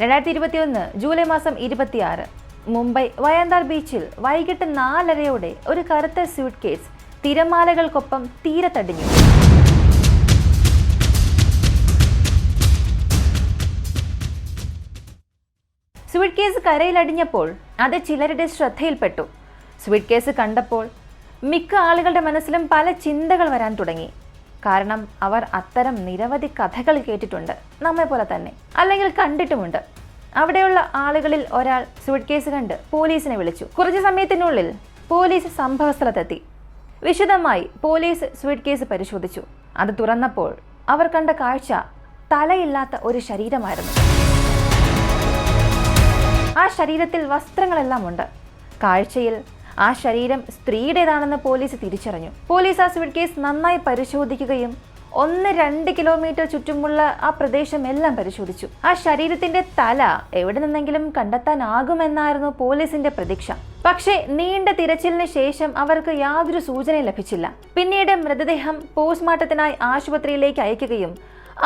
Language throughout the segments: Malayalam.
രണ്ടായിരത്തി ഇരുപത്തിയൊന്ന് ജൂലൈ മാസം ഇരുപത്തിയാറ്. മുംബൈ വയന്താർ ബീച്ചിൽ വൈകിട്ട് നാലരയോടെ ഒരു കറുത്ത സ്യൂട്ട് കേസ് തിരമാലകൾക്കൊപ്പം തീരത്തടിഞ്ഞു സ്വീറ്റ് കേസ് കരയിലടിഞ്ഞപ്പോൾ അത് ചിലരുടെ ശ്രദ്ധയിൽപ്പെട്ടു. സ്വീറ്റ് കേസ് കണ്ടപ്പോൾ മിക്ക ആളുകളുടെ മനസ്സിലും പല ചിന്തകൾ വരാൻ തുടങ്ങി. കാരണം അവർ അത്തരം നിരവധി കഥകൾ കേട്ടിട്ടുണ്ട്. നമ്മെ പോലെ തന്നെ. അല്ലെങ്കിൽ കണ്ടിട്ടുമുണ്ട്. അവിടെയുള്ള ആളുകളിൽ ഒരാൾ സൂട്ട് കേസ് കണ്ട് പോലീസിനെ വിളിച്ചു. കുറച്ച് സമയത്തിനുള്ളിൽ പോലീസ് സംഭവസ്ഥലത്തെത്തി. വിശദമായി പോലീസ് സ്വീറ്റ് കേസ് പരിശോധിച്ചു. അത് തുറന്നപ്പോൾ അവർ കണ്ട കാഴ്ച തലയില്ലാത്ത ഒരു ശരീരമായിരുന്നു. ആ ശരീരത്തിൽ വസ്ത്രങ്ങളെല്ലാം ഉണ്ട്. കാഴ്ചയിൽ ആ ശരീരം സ്ത്രീയുടേതാണെന്ന് പോലീസ് തിരിച്ചറിഞ്ഞു. പോലീസ് ആ സിവിൽ കേസ് നന്നായി പരിശോധിക്കുകയും ഒന്ന് രണ്ട് കിലോമീറ്റർ ചുറ്റുമുള്ള ആ പ്രദേശം എല്ലാം പരിശോധിച്ചു. ആ ശരീരത്തിന്റെ തല എവിടെ നിന്നെങ്കിലും കണ്ടെത്താനാകുമെന്നായിരുന്നു പോലീസിന്റെ പ്രതീക്ഷ. പക്ഷേ നീണ്ട തിരച്ചിലിന് ശേഷം അവർക്ക് യാതൊരു സൂചനയും ലഭിച്ചില്ല. പിന്നീട് മൃതദേഹം പോസ്റ്റ്മോർട്ടത്തിനായി ആശുപത്രിയിലേക്ക് അയക്കുകയും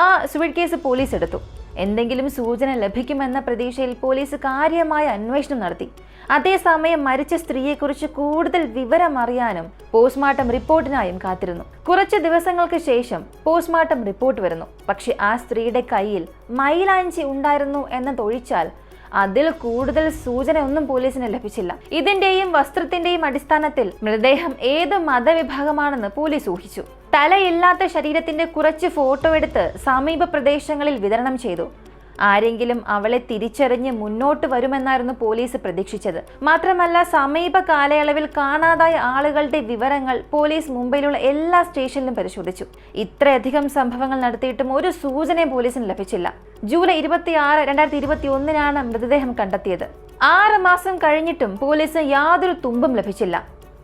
ആ സ്വിറ്റ് കേസ് പോലീസ് എടുത്തു. എന്തെങ്കിലും സൂചന ലഭിക്കുമെന്ന പ്രതീക്ഷയിൽ പോലീസ് കാര്യമായ അന്വേഷണം നടത്തി. അതേസമയം മരിച്ച സ്ത്രീയെക്കുറിച്ച് കൂടുതൽ വിവരം അറിയാനും പോസ്റ്റ്മോർട്ടം റിപ്പോർട്ടിനായും കാത്തിരുന്നു. കുറച്ച് ദിവസങ്ങൾക്ക് ശേഷം പോസ്റ്റ്മോർട്ടം റിപ്പോർട്ട് വരുന്നു. പക്ഷെ ആ സ്ത്രീയുടെ കയ്യിൽ മൈലാഞ്ചി ഉണ്ടായിരുന്നു എന്നതൊഴിച്ചാൽ അതിൽ കൂടുതൽ സൂചന ഒന്നും പോലീസിന് ലഭിച്ചില്ല. ഇതിന്റെയും വസ്ത്രത്തിന്റെയും അടിസ്ഥാനത്തിൽ മൃതദേഹം ഏത് മതവിഭാഗമാണെന്ന് പോലീസ് ഊഹിച്ചു. തലയില്ലാത്ത ശരീരത്തിന്റെ കുറച്ച് ഫോട്ടോ എടുത്ത് സമീപ പ്രദേശങ്ങളിൽ വിതരണം ചെയ്തു. ആരെങ്കിലും അവളെ തിരിച്ചറിഞ്ഞ് മുന്നോട്ട് വരുമെന്നായിരുന്നു പോലീസ് പ്രതീക്ഷിച്ചത്. മാത്രമല്ല സമീപ കാലയളവിൽ കാണാതായ ആളുകളുടെ വിവരങ്ങൾ പോലീസ് മുംബൈയിലുള്ള എല്ലാ സ്റ്റേഷനിലും പരിശോധിച്ചു. ഇത്രയധികം സംഭവങ്ങൾ നടത്തിയിട്ടും ഒരു സൂചനയും പോലീസിന് ലഭിച്ചില്ല. ജൂലൈ ഇരുപത്തിയാറ് രണ്ടായിരത്തി ഇരുപത്തി ഒന്നിനാണ് മൃതദേഹം കണ്ടെത്തിയത്. ആറ് മാസം കഴിഞ്ഞിട്ടും പോലീസ് യാതൊരു തുമ്പും ലഭിച്ചില്ല.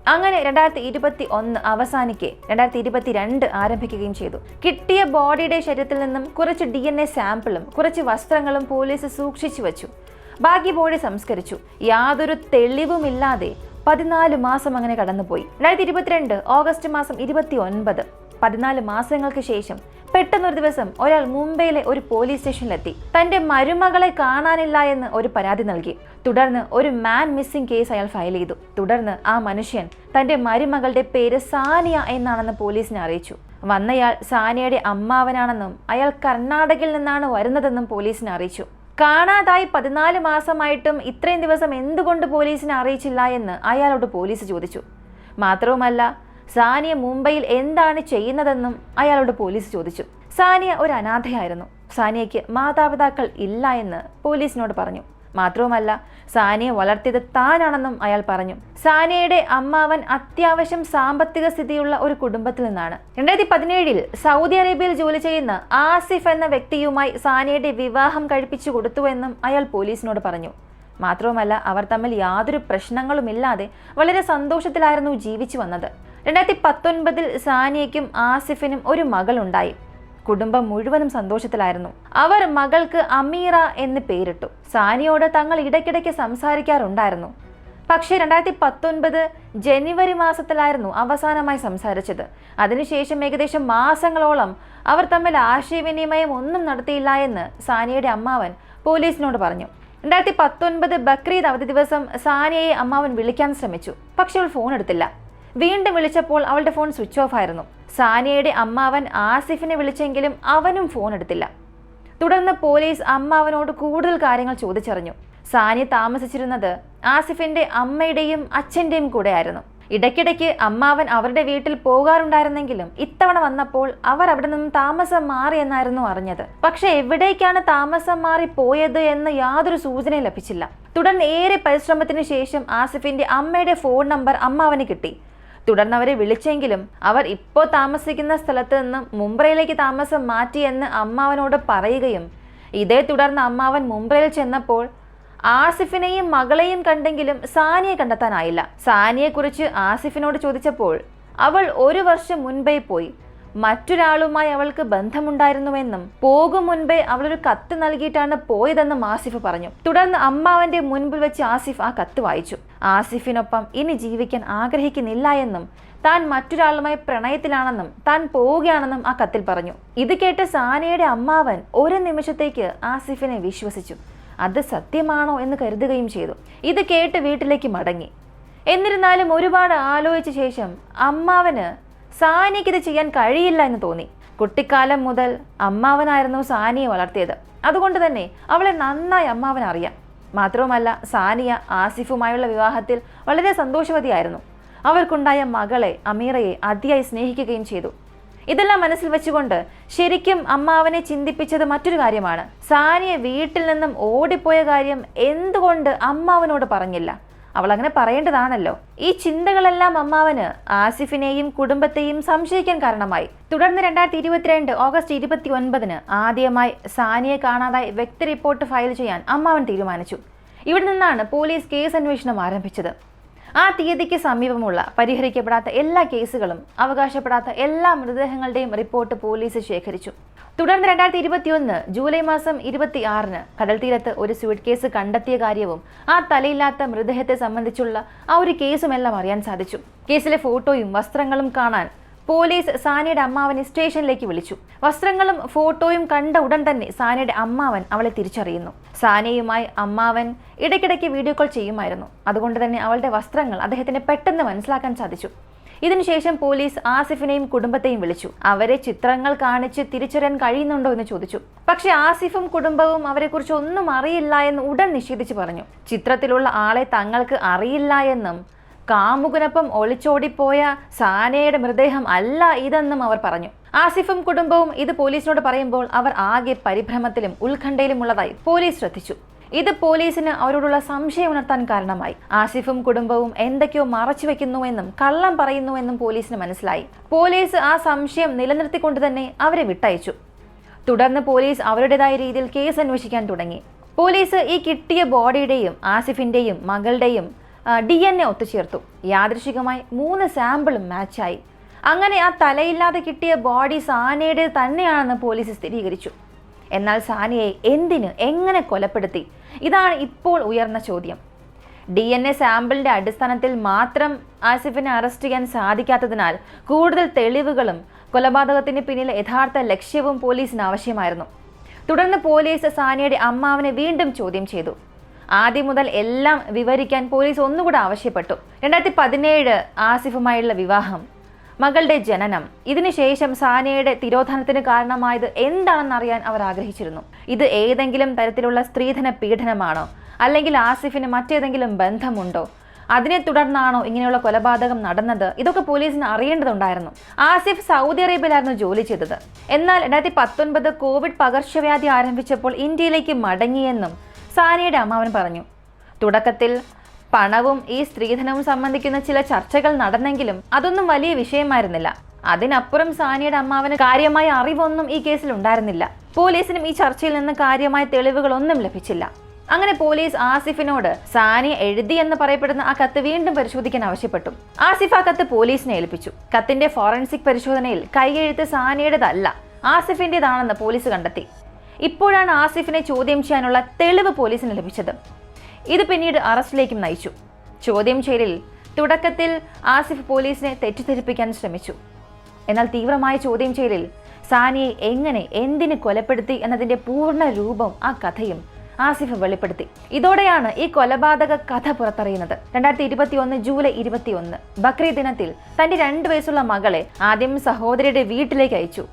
അങ്ങനെ രണ്ടായിരത്തി ഇരുപത്തി ഒന്ന് അവസാനിക്കെ രണ്ടായിരത്തി ഇരുപത്തി രണ്ട് ആരംഭിക്കുകയും ചെയ്തു. കിട്ടിയ ബോഡിയുടെ ശരീരത്തിൽ നിന്നും കുറച്ച് ഡി എൻ എ സാമ്പിളും കുറച്ച് വസ്ത്രങ്ങളും പോലീസ് സൂക്ഷിച്ചു വച്ചു. ബാക്കി ബോഡി സംസ്കരിച്ചു. യാതൊരു തെളിവുമില്ലാതെ പതിനാല് മാസം അങ്ങനെ കടന്നുപോയി. രണ്ടായിരത്തി ഇരുപത്തിരണ്ട് ഓഗസ്റ്റ് മാസം ഇരുപത്തി ഒൻപത് പതിനാല് മാസങ്ങൾക്ക് ശേഷം പെട്ടെന്നൊരു ദിവസം ഒരാൾ മുംബൈയിലെ ഒരു പോലീസ് സ്റ്റേഷനിലെത്തി. തന്റെ മരുമകളെ കാണാനില്ല എന്ന് ഒരു പരാതി നൽകി. തുടർന്ന് ഒരു മാൻ മിസ്സിംഗ് കേസ് അയാൾ ഫയൽ ചെയ്തു. തുടർന്ന് ആ മനുഷ്യൻ തന്റെ മരുമകളുടെ പേര് സാനിയ എന്നാണെന്ന് പോലീസിനെ അറിയിച്ചു. വന്നയാൾ സാനിയയുടെ അമ്മാവനാണെന്നും അയാൾ കർണാടകയിൽ നിന്നാണ് വരുന്നതെന്നും പോലീസിനെ അറിയിച്ചു. കാണാതായി പതിനാല് മാസമായിട്ടും ഇത്രയും ദിവസം എന്തുകൊണ്ട് പോലീസിനെ അറിയിച്ചില്ല എന്ന് അയാളോട് പോലീസ് ചോദിച്ചു. മാത്രവുമല്ല സാനിയ മുംബൈയിൽ എന്താണ് ചെയ്യുന്നതെന്നും അയാളോട് പോലീസ് ചോദിച്ചു. സാനിയ ഒരു അനാഥയായിരുന്നു. സാനിയയ്ക്ക് മാതാപിതാക്കൾ ഇല്ല എന്ന് പോലീസിനോട് പറഞ്ഞു. മാത്രവുമല്ല സാനിയെ വളർത്തിയത് താനാണെന്നും അയാൾ പറഞ്ഞു. സാനിയയുടെ അമ്മാവൻ അത്യാവശ്യം സാമ്പത്തിക സ്ഥിതിയുള്ള ഒരു കുടുംബത്തിൽ നിന്നാണ്. രണ്ടായിരത്തി പതിനേഴിൽ സൗദി അറേബ്യയിൽ ജോലി ചെയ്യുന്ന ആസിഫ് എന്ന വ്യക്തിയുമായി സാനിയയുടെ വിവാഹം കഴിപ്പിച്ചു കൊടുത്തുവെന്നും അയാൾ പോലീസിനോട് പറഞ്ഞു. മാത്രവുമല്ല അവർ തമ്മിൽ യാതൊരു പ്രശ്നങ്ങളുമില്ലാതെ വളരെ സന്തോഷത്തിലായിരുന്നു ജീവിച്ചു വന്നത്. രണ്ടായിരത്തി പത്തൊൻപതിൽ സാനിയയ്ക്കും ആസിഫിനും ഒരു മകളുണ്ടായി. കുടുംബം മുഴുവനും സന്തോഷത്തിലായിരുന്നു. അവർ മകൾക്ക് അമീറ എന്ന് പേരിട്ടു. സാനിയോട് തങ്ങൾ ഇടയ്ക്കിടയ്ക്ക് സംസാരിക്കാറുണ്ടായിരുന്നു. പക്ഷേ രണ്ടായിരത്തി പത്തൊൻപത് ജനുവരി മാസത്തിലായിരുന്നു അവസാനമായി സംസാരിച്ചത്. അതിനുശേഷം ഏകദേശം മാസങ്ങളോളം അവർ തമ്മിൽ ആശയവിനിമയം ഒന്നും നടത്തിയില്ല എന്ന് സാനിയയുടെ അമ്മാവൻ പോലീസിനോട് പറഞ്ഞു. രണ്ടായിരത്തി പത്തൊൻപത് ബക്രീദ് അവധി ദിവസം സാനിയയെ അമ്മാവൻ വിളിക്കാൻ ശ്രമിച്ചു. പക്ഷെ അവൾ ഫോൺ എടുത്തില്ല വീണ്ടും വിളിച്ചപ്പോൾ അവളുടെ ഫോൺ സ്വിച്ച് ഓഫ് ആയിരുന്നു. സാനിയയുടെ അമ്മാവൻ ആസിഫിനെ വിളിച്ചെങ്കിലും അവനും ഫോൺ എടുത്തില്ല. തുടർന്ന് പോലീസ് അമ്മാവനോട് കൂടുതൽ കാര്യങ്ങൾ ചോദിച്ചറിഞ്ഞു. സാനിയ താമസിച്ചിരുന്നത് ആസിഫിന്റെ അമ്മയുടെയും അച്ഛന്റെയും കൂടെയായിരുന്നു. ഇടയ്ക്കിടയ്ക്ക് അമ്മാവൻ അവരുടെ വീട്ടിൽ പോകാറുണ്ടായിരുന്നെങ്കിലും ഇത്തവണ വന്നപ്പോൾ അവർ അവിടെ നിന്നും താമസം മാറി എന്നായിരുന്നു അറിഞ്ഞത്. പക്ഷെ എവിടേക്കാണ് താമസം മാറി പോയത് എന്ന് യാതൊരു സൂചനയും ലഭിച്ചില്ല. തുടർന്ന് ഏറെ പരിശ്രമത്തിന് ശേഷം ആസിഫിന്റെ അമ്മയുടെ ഫോൺ നമ്പർ അമ്മാവന് കിട്ടി. തുടർന്ന് അവരെ വിളിച്ചെങ്കിലും അവർ ഇപ്പോൾ താമസിക്കുന്ന സ്ഥലത്ത് നിന്ന് മുംബൈയിലേക്ക് താമസം മാറ്റിയെന്ന് അമ്മാവനോട് പറയുകയും ഇതേ തുടർന്ന് അമ്മാവൻ മുംബൈയിൽ ചെന്നപ്പോൾ ആസിഫിനെയും മകളെയും കണ്ടെങ്കിലും സാനിയെ കണ്ടെത്താനായില്ല. സാനിയെക്കുറിച്ച് ആസിഫിനോട് ചോദിച്ചപ്പോൾ അവൾ ഒരു വർഷം മുൻപേ പോയി. മറ്റൊരാളുമായി അവൾക്ക് ബന്ധമുണ്ടായിരുന്നുവെന്നും പോകും മുൻപേ അവളൊരു കത്ത് നൽകിയിട്ടാണ് പോയതെന്നും ആസിഫ് പറഞ്ഞു. തുടർന്ന് അമ്മാവന്റെ മുൻപിൽ വെച്ച് ആസിഫ് ആ കത്ത് വായിച്ചു. ആസിഫിനൊപ്പം ഇനി ജീവിക്കാൻ ആഗ്രഹിക്കുന്നില്ല എന്നും താൻ മറ്റൊരാളുമായി പ്രണയത്തിലാണെന്നും താൻ പോവുകയാണെന്നും ആ കത്തിൽ പറഞ്ഞു. ഇത് കേട്ട് സാനയുടെ അമ്മാവൻ ഒരു നിമിഷത്തേക്ക് ആസിഫിനെ വിശ്വസിച്ചു. അത് സത്യമാണോ എന്ന് കരുതുകയും ചെയ്തു. ഇത് കേട്ട് വീട്ടിലേക്ക് മടങ്ങി. എന്നിരുന്നാലും ഒരുപാട് ആലോചിച്ച ശേഷം അമ്മാവന് സാനിയയ്ക്ക് ഇത് ചെയ്യാൻ കഴിയില്ല എന്ന് തോന്നി. കുട്ടിക്കാലം മുതൽ അമ്മാവനായിരുന്നു സാനിയെ വളർത്തിയത്. അതുകൊണ്ട് തന്നെ അവളെ നന്നായി അമ്മാവൻ അറിയാം മാത്രവുമല്ല സാനിയ ആസിഫുമായുള്ള വിവാഹത്തിൽ വളരെ സന്തോഷവതിയായിരുന്നു. അവർക്കുണ്ടായ മകളെ അമീറയെ അതിയായി സ്നേഹിക്കുകയും ചെയ്തു. ഇതെല്ലാം മനസ്സിൽ വെച്ചുകൊണ്ട് ശരിക്കും അമ്മാവനെ ചിന്തിപ്പിച്ചത് മറ്റൊരു കാര്യമാണ്. സാനിയ വീട്ടിൽ നിന്നും ഓടിപ്പോയ കാര്യം എന്തുകൊണ്ട് അമ്മാവനോട് പറഞ്ഞില്ല? അവൾ അങ്ങനെ പറയേണ്ടതാണല്ലോ. ഈ ചിന്തകളെല്ലാം അമ്മാവന് ആസിഫിനെയും കുടുംബത്തെയും സംശയിക്കാൻ കാരണമായി. തുടർന്ന് രണ്ടായിരത്തി ഇരുപത്തിരണ്ട് ഓഗസ്റ്റ് ഇരുപത്തി ഒൻപതിന് ആദ്യമായി സാനിയെ കാണാതായി വ്യക്തി റിപ്പോർട്ട് ഫയൽ ചെയ്യാൻ അമ്മാവൻ തീരുമാനിച്ചു. ഇവിടെ നിന്നാണ് പോലീസ് കേസ് അന്വേഷണം ആരംഭിച്ചത്. ആ തീയതിക്ക് സമീപമുള്ള പരിഹരിക്കപ്പെടാത്ത എല്ലാ കേസുകളും അവകാശപ്പെടാത്ത എല്ലാ മൃതദേഹങ്ങളുടെയും റിപ്പോർട്ട് പോലീസ് ശേഖരിച്ചു. തുടർന്ന് രണ്ടായിരത്തി ഇരുപത്തിയൊന്ന് ജൂലൈ മാസം ഇരുപത്തി ആറിന് കടൽ തീരത്ത് ഒരു സ്യൂട്ട് കേസ് കണ്ടെത്തിയ കാര്യവും ആ തലയില്ലാത്ത മൃതദേഹത്തെ സംബന്ധിച്ചുള്ള ആ ഒരു കേസുമെല്ലാം അറിയാൻ സാധിച്ചു. കേസിലെ ഫോട്ടോയും വസ്ത്രങ്ങളും കാണാൻ പോലീസ് സാനിയുടെ അമ്മാവനെ സ്റ്റേഷനിലേക്ക് വിളിച്ചു. വസ്ത്രങ്ങളും ഫോട്ടോയും കണ്ട ഉടൻ തന്നെ സാനിയുടെ അമ്മാവൻ അവളെ തിരിച്ചറിയുന്നു. സാനിയുമായി അമ്മാവൻ ഇടയ്ക്കിടയ്ക്ക് വീഡിയോ കോൾ ചെയ്യുമായിരുന്നു. അതുകൊണ്ട് തന്നെ അവളുടെ വസ്ത്രങ്ങൾ അദ്ദേഹത്തിന് പെട്ടെന്ന് മനസ്സിലാക്കാൻ സാധിച്ചു. ഇതിനുശേഷം പോലീസ് ആസിഫിനെയും കുടുംബത്തെയും വിളിച്ചു. അവരെ ചിത്രങ്ങൾ കാണിച്ച് തിരിച്ചറിയാൻ കഴിയുന്നുണ്ടോ എന്ന് ചോദിച്ചു. പക്ഷേ ആസിഫും കുടുംബവും അവരെക്കുറിച്ച് ഒന്നും അറിയില്ല എന്ന് ഉടൻ നിഷേധിച്ചു പറഞ്ഞു. ചിത്രത്തിലുള്ള ആളെ തങ്ങൾക്ക് അറിയില്ല എന്നും കാമുകനൊപ്പം ഒളിച്ചോടിപ്പോയ സാനയുടെ മൃതദേഹം അല്ല ഇതെന്നും അവർ പറഞ്ഞു. ആസിഫും കുടുംബവും ഇത് പോലീസിനോട് പറയുമ്പോൾ അവർ ആകെ പരിഭ്രമത്തിലും ഉത്കണ്ഠയിലുമുള്ളതായി പോലീസ് ശ്രദ്ധിച്ചു. ഇത് പോലീസിന് അവരോടുള്ള സംശയം ഉണർത്താൻ കാരണമായി. ആസിഫും കുടുംബവും എന്തൊക്കെയോ മറച്ചു വെക്കുന്നുവെന്നും കള്ളം പറയുന്നുവെന്നും പോലീസിന് മനസ്സിലായി. പോലീസ് ആ സംശയം നിലനിർത്തിക്കൊണ്ട് തന്നെ അവരെ വിട്ടയച്ചു. തുടർന്ന് പോലീസ് അവരുടേതായ രീതിയിൽ കേസ് അന്വേഷിക്കാൻ തുടങ്ങി. പോലീസ് ഈ കിട്ടിയ ബോഡിയുടെയും ആസിഫിന്റെയും മകളുടെയും ഡി എൻ എ ഒത്തുചേർത്തു. യാദൃശികമായി മൂന്ന് സാമ്പിളും മാച്ചായി. അങ്ങനെ ആ തലയില്ലാതെ കിട്ടിയ ബോഡി സാനയുടെ തന്നെയാണെന്ന് പോലീസ് സ്ഥിരീകരിച്ചു. എന്നാൽ സാനിയെ എന്തിന് എങ്ങനെ കൊലപ്പെടുത്തി? ഇതാണ് ഇപ്പോൾ ഉയർന്ന ചോദ്യം. ഡി എൻ എ സാമ്പിളിന്റെ അടിസ്ഥാനത്തിൽ മാത്രം ആസിഫിനെ അറസ്റ്റ് ചെയ്യാൻ സാധിക്കാത്തതിനാൽ കൂടുതൽ തെളിവുകളും കൊലപാതകത്തിന് പിന്നിലെ യഥാർത്ഥ ലക്ഷ്യവും പോലീസിന് ആവശ്യമായിരുന്നു. തുടർന്ന് പോലീസ് സാനിയുടെ അമ്മാവനെ വീണ്ടും ചോദ്യം ചെയ്തു. ആദ്യം മുതൽ എല്ലാം വിവരിക്കാൻ പോലീസ് ഒന്നുകൂടെ ആവശ്യപ്പെട്ടു. രണ്ടായിരത്തി പതിനേഴ് ആസിഫുമായുള്ള വിവാഹം മകളുടെ ജനനം ഇതിനുശേഷം സാനയുടെ തിരോധാനത്തിന് കാരണമായത് എന്താണെന്നറിയാൻ അവർ ആഗ്രഹിച്ചിരുന്നു. ഇത് ഏതെങ്കിലും തരത്തിലുള്ള സ്ത്രീധന പീഡനമാണോ? അല്ലെങ്കിൽ ആസിഫിന് മറ്റേതെങ്കിലും ബന്ധമുണ്ടോ? അതിനെ തുടർന്നാണോ ഇങ്ങനെയുള്ള കൊലപാതകം നടന്നത്? ഇതൊക്കെ പോലീസിന് അറിയേണ്ടതുണ്ടായിരുന്നു. ആസിഫ് സൗദി അറേബ്യയിലായിരുന്നു ജോലി ചെയ്തത്. എന്നാൽ രണ്ടായിരത്തി പത്തൊൻപത് കോവിഡ് പകർച്ചവ്യാധി ആരംഭിച്ചപ്പോൾ ഇന്ത്യയിലേക്ക് മടങ്ങിയെന്നും സാനിയുടെ അമ്മാവൻ പറഞ്ഞു. തുടക്കത്തിൽ പണവും ഈ സ്ത്രീധനവും സംബന്ധിക്കുന്ന ചില ചർച്ചകൾ നടന്നെങ്കിലും അതൊന്നും വലിയ വിഷയമായിരുന്നില്ല. അതിനപ്പുറം സാനിയുടെ അമ്മാവന് കാര്യമായ അറിവൊന്നും ഈ കേസിൽ ഉണ്ടായിരുന്നില്ല. പോലീസിനും ഈ ചർച്ചയിൽ നിന്ന് കാര്യമായ തെളിവുകളൊന്നും ലഭിച്ചില്ല. അങ്ങനെ പോലീസ് ആസിഫിനോട് സാനിയ എഴുതി എന്ന് പറയപ്പെടുന്ന ആ കത്ത് വീണ്ടും പരിശോധിക്കാൻ ആവശ്യപ്പെട്ടു. ആസിഫ് ആ കത്ത് പോലീസിനെ ഏൽപ്പിച്ചു. കത്തിന്റെ ഫോറൻസിക് പരിശോധനയിൽ കൈയെഴുത്ത് സാനിയുടേതല്ല ആസിഫിന്റേതാണെന്ന് പോലീസ് കണ്ടെത്തി. ഇപ്പോഴാണ് ആസിഫിനെ ചോദ്യം ചെയ്യാനുള്ള തെളിവ് പോലീസിന് ലഭിച്ചത്. ഇത് പിന്നീട് അറസ്റ്റിലേക്കും നയിച്ചു. ചോദ്യം ചെയ്യലിൽ തുടക്കത്തിൽ ആസിഫ് പോലീസിനെ തെറ്റിദ്ധരിപ്പിക്കാൻ ശ്രമിച്ചു. എന്നാൽ തീവ്രമായ ചോദ്യം ചെയ്യലിൽ സാനിയെ എങ്ങനെ എന്തിന് കൊലപ്പെടുത്തി എന്നതിന്റെ പൂർണ രൂപം ആ കഥയും ആസിഫ് വെളിപ്പെടുത്തി. ഇതോടെയാണ് ഈ കൊലപാതക കഥ പുറത്തറിയുന്നത്. രണ്ടായിരത്തി ഇരുപത്തി ഒന്ന് ജൂലൈ ഇരുപത്തി ഒന്ന് ബക്രീദ് ദിനത്തിൽ തന്റെ രണ്ടു വയസ്സുള്ള മകളെ ആദ്യം സഹോദരിയുടെ വീട്ടിലേക്ക് അയച്ചു.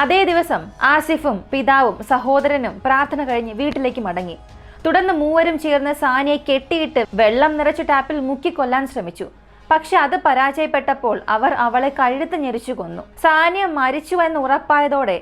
അതേ ദിവസം ആസിഫും പിതാവും സഹോദരനും പ്രാർത്ഥന കഴിഞ്ഞ് വീട്ടിലേക്ക് മടങ്ങി. തുടർന്ന് മൂവരും ചേർന്ന് സാനിയെ കെട്ടിയിട്ട് വെള്ളം നിറച്ച ടാപ്പിൽ മുക്കിക്കൊല്ലാൻ ശ്രമിച്ചു. പക്ഷെ അത് പരാജയപ്പെട്ടപ്പോൾ അവർ അവളെ കഴുത്ത് ഞെരിച്ചു കൊന്നു. സാനിയ മരിച്ചു എന്ന് ഉറപ്പായതോടെ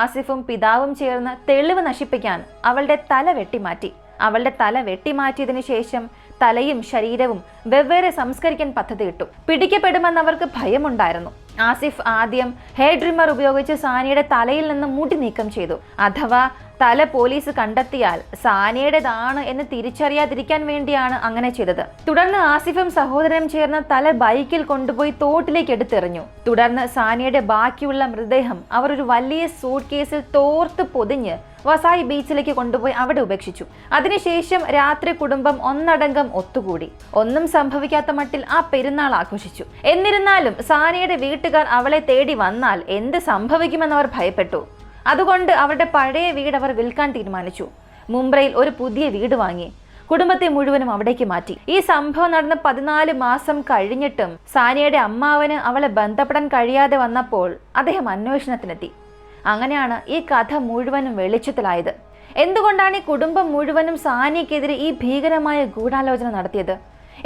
ആസിഫും പിതാവും ചേർന്ന് തെളിവ് നശിപ്പിക്കാൻ അവളുടെ തല വെട്ടിമാറ്റി. അവളുടെ തല വെട്ടിമാറ്റിയതിനു ശേഷം തലയും ശരീരവും വെവ്വേറെ സംസ്കരിക്കാൻ പദ്ധതിയിട്ടു. പിടിക്കപ്പെടുമെന്ന് അവർക്ക് ഭയമുണ്ടായിരുന്നു. ആസിഫ് ആദ്യം ഹെയർ ഡ്രിമ്മർ ഉപയോഗിച്ച് സാനിയുടെ തലയിൽ നിന്ന് മുടി നീക്കം ചെയ്തു. അഥവാ തല പോലീസ് കണ്ടെത്തിയാൽ സാനിയുടേതാണ് എന്ന് തിരിച്ചറിയാതിരിക്കാൻ വേണ്ടിയാണ് അങ്ങനെ ചെയ്തത്. തുടർന്ന് ആസിഫും സഹോദരനും ചേർന്ന് തല ബൈക്കിൽ കൊണ്ടുപോയി തോട്ടിലേക്ക് എടുത്തെറിഞ്ഞു. തുടർന്ന് സാനിയുടെ ബാക്കിയുള്ള മൃതദേഹം അവർ ഒരു വലിയ സൂട്ട് കേസിൽ തോർത്ത് പൊതിഞ്ഞ് വസായി ബീച്ചിലേക്ക് കൊണ്ടുപോയി അവിടെ ഉപേക്ഷിച്ചു. അതിനുശേഷം രാത്രി കുടുംബം ഒന്നടങ്കം ഒത്തുകൂടി. ഒന്നും സംഭവിക്കാത്ത മട്ടിൽ ആ പെരുന്നാൾ ആഘോഷിച്ചു. എന്നിരുന്നാലും സാനിയുടെ വീട്ടുകാർ അവളെ തേടി വന്നാൽ എന്ത് സംഭവിക്കുമെന്ന് അവർ ഭയപ്പെട്ടു. അതുകൊണ്ട് അവരുടെ പഴയ വീട് അവർ വിൽക്കാൻ തീരുമാനിച്ചു. മുംബൈയിൽ ഒരു പുതിയ വീട് വാങ്ങി. കുടുംബത്തെ മുഴുവനും അവിടേക്ക് മാറ്റി. ഈ സംഭവം നടന്ന പതിനാല് മാസം കഴിഞ്ഞിട്ടും സാനിയയുടെ അമ്മാവന് അവളെ ബന്ധപ്പെടാൻ കഴിയാതെ വന്നപ്പോൾ അദ്ദേഹം അന്വേഷണത്തിനെത്തി. അങ്ങനെയാണ് ഈ കഥ മുഴുവനും വെളിച്ചത്തിലായത്. എന്തുകൊണ്ടാണ് ഈ കുടുംബം മുഴുവനും സാനിയക്കെതിരെ ഈ ഭീകരമായ ഗൂഢാലോചന നടത്തിയത്?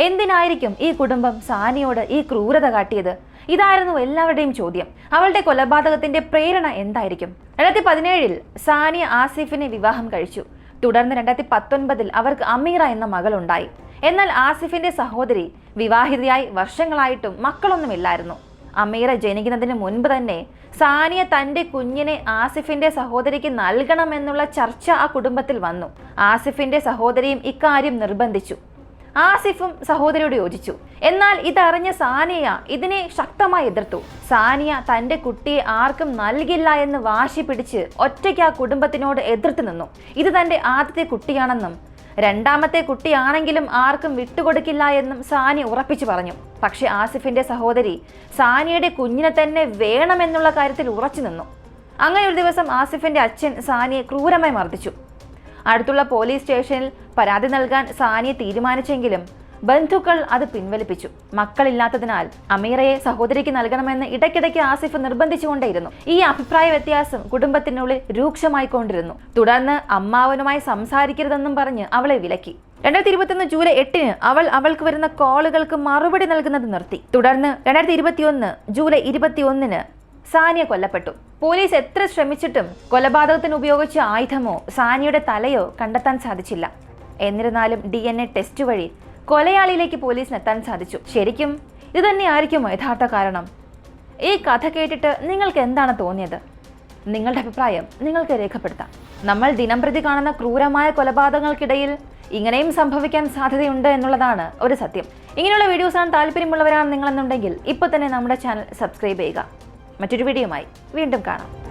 എന്തിനായിരിക്കും ഈ കുടുംബം സാനിയോട് ഈ ക്രൂരത കാട്ടിയത്? ഇതായിരുന്നു എല്ലാവരുടെയും ചോദ്യം. അവളുടെ കൊലപാതകത്തിന്റെ പ്രേരണ എന്തായിരിക്കും? രണ്ടായിരത്തി പതിനേഴിൽ സാനിയ ആസിഫിനെ വിവാഹം കഴിച്ചു. തുടർന്ന് രണ്ടായിരത്തി പത്തൊൻപതിൽ അവർക്ക് അമീറ എന്ന മകളുണ്ടായി. എന്നാൽ ആസിഫിന്റെ സഹോദരി വിവാഹിതയായി വർഷങ്ങളായിട്ടും മക്കളൊന്നുമില്ലായിരുന്നു. അമീറ ജനിക്കുന്നതിന് മുൻപ് തന്നെ സാനിയ തന്റെ കുഞ്ഞിനെ ആസിഫിന്റെ സഹോദരിക്ക് നൽകണമെന്നുള്ള ചർച്ച ആ കുടുംബത്തിൽ വന്നു. ആസിഫിന്റെ സഹോദരിയും ഇക്കാര്യം നിർബന്ധിച്ചു. ആസിഫും സഹോദരിയോട് യോജിച്ചു. എന്നാൽ ഇതറിഞ്ഞ സാനിയ ഇതിനെ ശക്തമായി എതിർത്തു. സാനിയ തന്റെ കുട്ടിയെ ആർക്കും നൽകില്ല എന്ന് വാശി പിടിച്ച് ഒറ്റയ്ക്ക് ആ കുടുംബത്തിനോട് എതിർത്ത് നിന്നു. ഇത് തന്റെ ആദ്യത്തെ കുട്ടിയാണെന്നും രണ്ടാമത്തെ കുട്ടിയാണെങ്കിലും ആർക്കും വിട്ടുകൊടുക്കില്ല എന്നും സാനി ഉറപ്പിച്ചു പറഞ്ഞു. പക്ഷെ ആസിഫിന്റെ സഹോദരി സാനിയുടെ കുഞ്ഞിനെ തന്നെ വേണമെന്നുള്ള കാര്യത്തിൽ ഉറച്ചു നിന്നു. അങ്ങനെ ഒരു ദിവസം ആസിഫിന്റെ അച്ഛൻ സാനിയെ ക്രൂരമായി മർദ്ദിച്ചു. അടുത്തുള്ള പോലീസ് സ്റ്റേഷനിൽ പരാതി നൽകാൻ സാനിയെ തീരുമാനിച്ചെങ്കിലും ബന്ധുക്കൾ അത് പിൻവലിപ്പിച്ചു. മക്കളില്ലാത്തതിനാൽ അമീറയെ സഹോദരിക്ക് നൽകണമെന്ന് ഇടയ്ക്കിടയ്ക്ക് ആസിഫ് നിർബന്ധിച്ചുകൊണ്ടേയിരുന്നു. ഈ അഭിപ്രായ വ്യത്യാസം കുടുംബത്തിനുള്ളിൽ രൂക്ഷമായിക്കൊണ്ടിരുന്നു തുടർന്ന് അമ്മാവനുമായി സംസാരിക്കരുതെന്നും പറഞ്ഞ് അവളെ വിലക്കി. രണ്ടായിരത്തി ഇരുപത്തിയൊന്ന് ജൂലൈ എട്ടിന് അവൾ അവൾക്ക് വരുന്ന കോളുകൾക്ക് മറുപടി നൽകുന്നത് നിർത്തി. തുടർന്ന് രണ്ടായിരത്തി ഇരുപത്തിയൊന്ന് ജൂലൈ ഇരുപത്തിയൊന്നിന് സാനിയ കൊല്ലപ്പെട്ടു. പോലീസ് എത്ര ശ്രമിച്ചിട്ടും കൊലപാതകത്തിന് ഉപയോഗിച്ച ആയുധമോ സാനിയുടെ തലയോ കണ്ടെത്താൻ സാധിച്ചില്ല. എന്നിരുന്നാലും ഡി ടെസ്റ്റ് വഴി കൊലയാളിയിലേക്ക് പോലീസിന് എത്താൻ സാധിച്ചു. ശരിക്കും ഇത് ആയിരിക്കും യഥാർത്ഥ കാരണം. ഈ കഥ കേട്ടിട്ട് നിങ്ങൾക്ക് എന്താണ് തോന്നിയത്? നിങ്ങളുടെ അഭിപ്രായം നിങ്ങൾക്ക് രേഖപ്പെടുത്താം. നമ്മൾ ദിനംപ്രതി കാണുന്ന ക്രൂരമായ കൊലപാതകങ്ങൾക്കിടയിൽ ഇങ്ങനെയും സംഭവിക്കാൻ സാധ്യതയുണ്ട് എന്നുള്ളതാണ് ഒരു സത്യം. ഇങ്ങനെയുള്ള വീഡിയോസാണ് താല്പര്യമുള്ളവരാണ് നിങ്ങളെന്നുണ്ടെങ്കിൽ ഇപ്പോൾ തന്നെ നമ്മുടെ ചാനൽ സബ്സ്ക്രൈബ് ചെയ്യുക. മറ്റൊരു വീഡിയോയുമായി വീണ്ടും കാണാം.